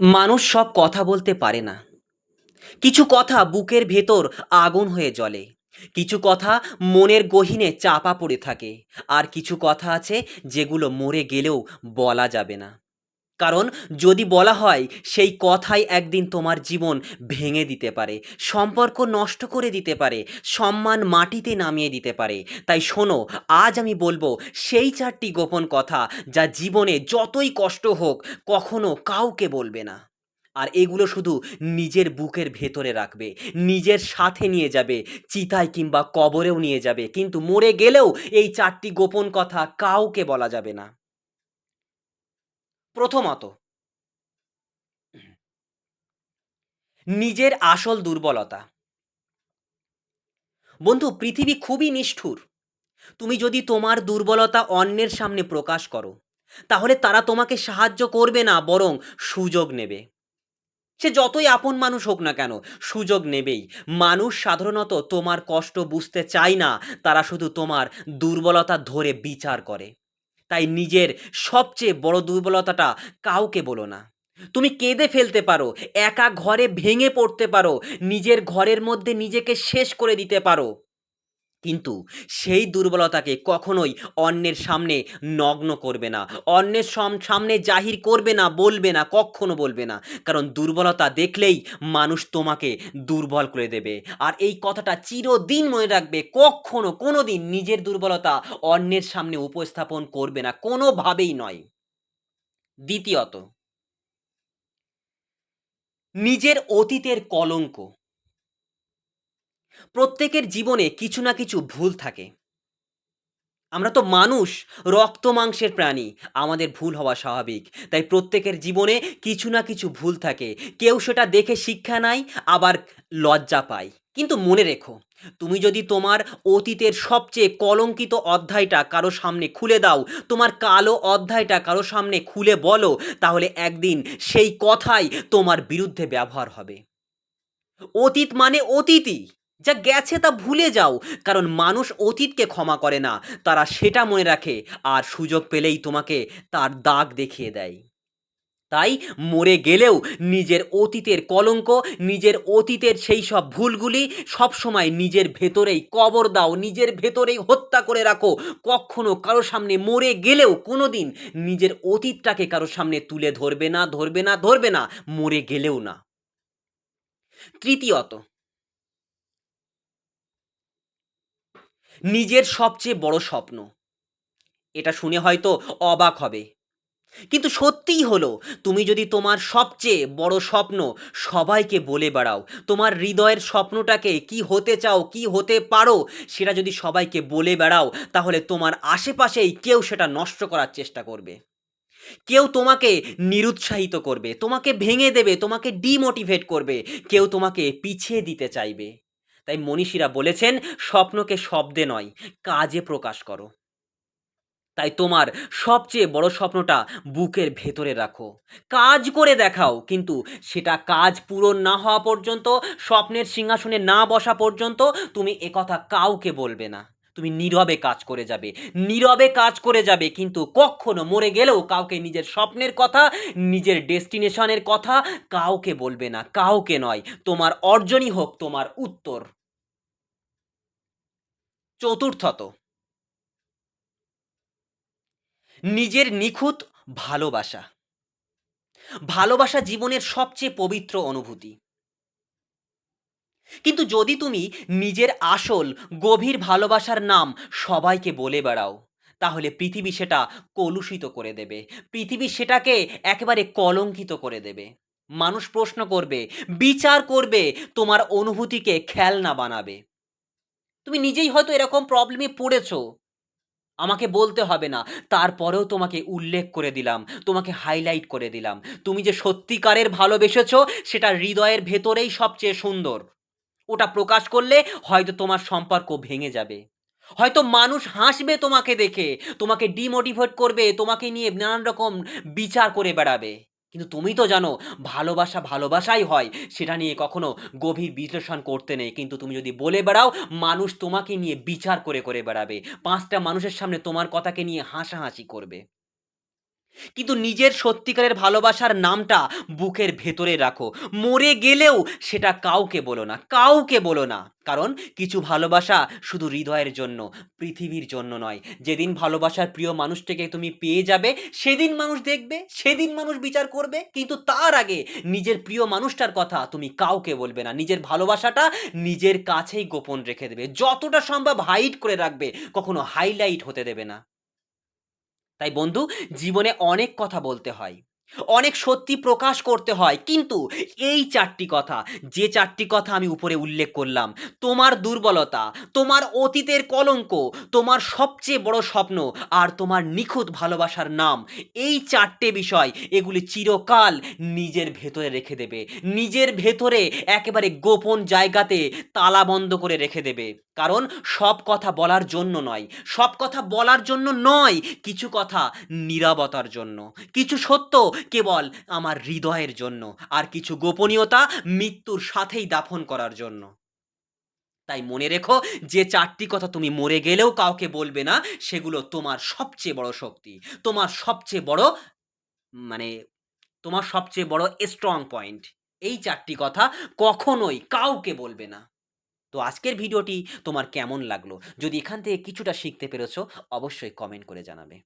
মানুষ সব কথা বলতে পারে না। কিছু কথা বুকের ভেতর আগুন হয়ে জ্বলে। কিছু কথা মনের গহীনে চাপা পড়ে থাকে। আর কিছু কথা আছে যেগুলো মরে গেলেও বলা যাবে না। কারণ যদি বলা হয়, সেই কথাই একদিন তোমার জীবন ভেঙে দিতে পারে, সম্পর্ক নষ্ট করে দিতে পারে, সম্মান মাটিতে নামিয়ে দিতে পারে। তাই শোনো, আজ আমি বলব, সেই চারটি গোপন কথা যা জীবনে যতই কষ্ট হোক, কখনো কাউকে বলবে না। আর এগুলো শুধু নিজের বুকের ভেতরে রাখবে, নিজের সাথে নিয়ে যাবে, চিতায় কিংবা কবরেও নিয়ে যাবে। কিন্তু মরে গেলেও এই চারটি গোপন কথা কাউকে বলা যাবে না। প্রথমত, নিজের আসল দুর্বলতা। বন্ধু, পৃথিবী খুবই নিষ্ঠুর। তুমি যদি তোমার দুর্বলতা অন্যের সামনে প্রকাশ করো, তাহলে তারা তোমাকে সাহায্য করবে না, বরং সুযোগ নেবে। সে যতই আপন মানুষ হোক না কেন, সুযোগ নেবেই। মানুষ সাধারণত তোমার কষ্ট বুঝতে চায় না, তারা শুধু তোমার দুর্বলতা ধরে বিচার করে। তাই নিজের সবচেয়ে বড় দুর্বলতাটা কাউকে বলো না। তুমি কেঁদে ফেলতে পারো, একা ঘরে ভেঙে পড়তে পারো, নিজের ঘরের মধ্যে নিজেকে শেষ করে দিতে পারো। কিন্তু সেই দুর্বলতাকে কখনোই অন্যের সামনে নগ্ন করবে না। অন্যের সম- সামনে জাহির করবে না, বলবে না, কখনো বলবে না। কারণ দুর্বলতা দেখলেই মানুষ তোমাকে দুর্বল করে দেবে। আর এই কথাটা চিরদিন মনে রাখবে, কখনো কোনো দিন নিজের দুর্বলতা অন্যের সামনে উপস্থাপন করবে না, কোনোভাবেই নয়। দ্বিতীয়ত, নিজের অতীতের কলঙ্ক প্রত্যেকের জীবনে কিছু না কিছু ভুল থাকে। আমরা তো মানুষ, রক্ত মাংসের প্রাণী, আমাদের ভুল হওয়া স্বাভাবিক। তাই প্রত্যেকের জীবনে কিছু না কিছু ভুল থাকে। কেউ সেটা দেখে শিক্ষা নেয়, আবার লজ্জা পায়। কিন্তু মনে রেখো, তুমি যদি তোমার অতীতের সবচেয়ে কলঙ্কিত অধ্যায়টা কারও সামনে খুলে দাও, তোমার কালো অধ্যায়টা কারও সামনে খুলে বলো, তাহলে একদিন সেই কথাই তোমার বিরুদ্ধে ব্যবহার হবে। অতীত মানে অতীতই। যা গেছে তা ভুলে যাও, কারণ মানুষ অতীতকে ক্ষমা করে না। তারা সেটা মনে রাখে আর সুযোগ পেলেই তোমাকে তার দাগ দেখিয়ে দেয়। তাই মরে গেলেও নিজের অতীতের কলঙ্ক, নিজের অতীতের সেই সব ভুলগুলি সবসময় নিজের ভেতরেই কবর দাও, নিজের ভেতরেই হত্যা করে রাখো। কখনো কারও সামনে মরে গেলেও কোনো দিন নিজের অতীতটাকে কারও সামনে তুলে ধরবে না ধরবে না ধরবে না, মরে গেলেও না। তৃতীয়ত নিজের সবচেয়ে বড় স্বপ্ন। এটা শুনে হয়তো অবাক হবে। কিন্তু সত্যিই হলো, তুমি যদি তোমার সবচেয়ে বড় স্বপ্ন সবাইকে বলে বেড়াও, তোমার হৃদয়ের স্বপ্নটাকে কি হতে চাও, কি হতে পারো, সেটা যদি সবাইকে বলে বেড়াও, তাহলে তোমার আশেপাশেই কেউ সেটা নষ্ট করার চেষ্টা করবে। কেউ তোমাকে নিরুৎসাহিত করবে, তোমাকে ভেঙে দেবে, তোমাকে ডিমোটিভেট করবে, কেউ তোমাকে পিছিয়ে দিতে চাইবে। তাই মনীষীরা বলেছেন, স্বপ্নকে শব্দে নয়, কাজে প্রকাশ করো। তাই তোমার সবচেয়ে বড় স্বপ্নটা বুকের ভেতরে রাখো। কাজ করে দেখাও, কিন্তু সেটা কাজ পূরণ না হওয়া পর্যন্ত, স্বপ্নের সিংহাসনে না বসা পর্যন্ত তুমি একথা কাউকে বলবে না। তুমি নীরবে কাজ করে যাবে, নীরবে কাজ করে যাবে, কিন্তু কখনো মরে গেলেও কাউকে নিজের স্বপ্নের কথা, নিজের ডেস্টিনেশনের কথা কাউকে বলবে না, কাউকে নয়। তোমার অর্জনই হোক তোমার উত্তর। চতুর্থত। নিজের নিখুঁত ভালোবাসা। ভালোবাসা জীবনের সবচেয়ে পবিত্র অনুভূতি। কিন্তু যদি তুমি নিজের আসল, গভীর ভালোবাসার নাম সবাইকে বলে বেড়াও, তাহলে পৃথিবী সেটা কলুষিত করে দেবে। পৃথিবী সেটাকে একেবারে কলঙ্কিত করে দেবে। মানুষ প্রশ্ন করবে, বিচার করবে, তোমার অনুভূতিকে খেলনা বানাবে। তুমি নিজেই হয়তো এরকম প্রবলেমে পড়েছো। আমাকে বলতে হবে না। তারপরেও তোমাকে উল্লেখ করে দিলাম, তোমাকে হাইলাইট করে দিলাম। তুমি যে সত্যিকারের ভালোবেসেছো, সেটা হৃদয়ের ভেতরেই সবচেয়ে সুন্দর। ওটা প্রকাশ করলে হয়তো তোমার সম্পর্ক ভেঙে যাবে। হয়তো মানুষ হাসবে তোমাকে দেখে, তোমাকে ডিমোটিভেট করবে, তোমাকে নিয়ে নানান রকম বিচার করে বেড়াবে। কিন্তু তুমি তো জানো, ভালোবাসা ভালোবাসাই হয়। সেটা নিয়ে কখনো গভীর বিশ্লেষণ করতে নেই। কিন্তু তুমি যদি বলে বেড়াও, মানুষ তোমাকে নিয়ে বিচার করে করে বেড়াবে। পাঁচটা মানুষের সামনে তোমার কথাকে নিয়ে হাসাহাসি করবে। কিন্তু নিজের সত্যিকারের ভালোবাসার নামটা বুকের ভেতরে রাখো। মরে গেলেও সেটা কাউকে বলো না, কাউকে বলো না। কারণ কিছু ভালোবাসা শুধু হৃদয়ের জন্য, পৃথিবীর জন্য নয়। যেদিন ভালোবাসার প্রিয় মানুষটাকে তুমি পেয়ে যাবে, সেদিন মানুষ দেখবে, সেদিন মানুষ বিচার করবে, কিন্তু তার আগে নিজের প্রিয় মানুষটার কথা তুমি কাউকে বলবে না। নিজের ভালোবাসাটা নিজের কাছেই গোপন রেখে দেবে। যতটা সম্ভব হাইড করে রাখবে, কখনো হাইলাইট হতে দেবে না। তাই বন্ধু, জীবনে অনেক কথা বলতে হয়। অনেক সত্যি প্রকাশ করতে হয়। কিন্তু এই চারটি কথা, যে চারটি কথা আমি উপরে উল্লেখ করলাম, তোমার দুর্বলতা, তোমার অতীতের কলঙ্ক, তোমার সবচেয়ে বড় স্বপ্ন আর তোমার নিখুঁত ভালোবাসার নাম, এই চারটে বিষয় এগুলি চিরকাল নিজের ভেতরে রেখে দেবে। নিজের ভেতরে একেবারে গোপন জায়গাতে তালা বন্ধ করে রেখে দেবে। কারণ সব কথা বলার জন্য নয়। সব কথা বলার জন্য নয়, কিছু কথা নীরবতার জন্য। কিছু সত্য কেবল আমার হৃদয়ের জন্য আর কিছু গোপনীয়তা মৃত্যুর সাথেই দাফন করার জন্য। তাই মনে রেখো, যে চারটি কথা তুমি মরে গেলেও কাউকে বলবে না, সেগুলো তোমার সবচেয়ে বড় শক্তি। তোমার সবচেয়ে বড় মানে তোমার সবচেয়ে বড় স্ট্রং পয়েন্ট এই চারটি কথা কখনোই কাউকে বলবে না। তো আজকের ভিডিওটি তোমার কেমন লাগল? যদি এখান থেকে কিছুটা শিখতে পেরেছ, অবশ্যই কমেন্ট করে জানাবে।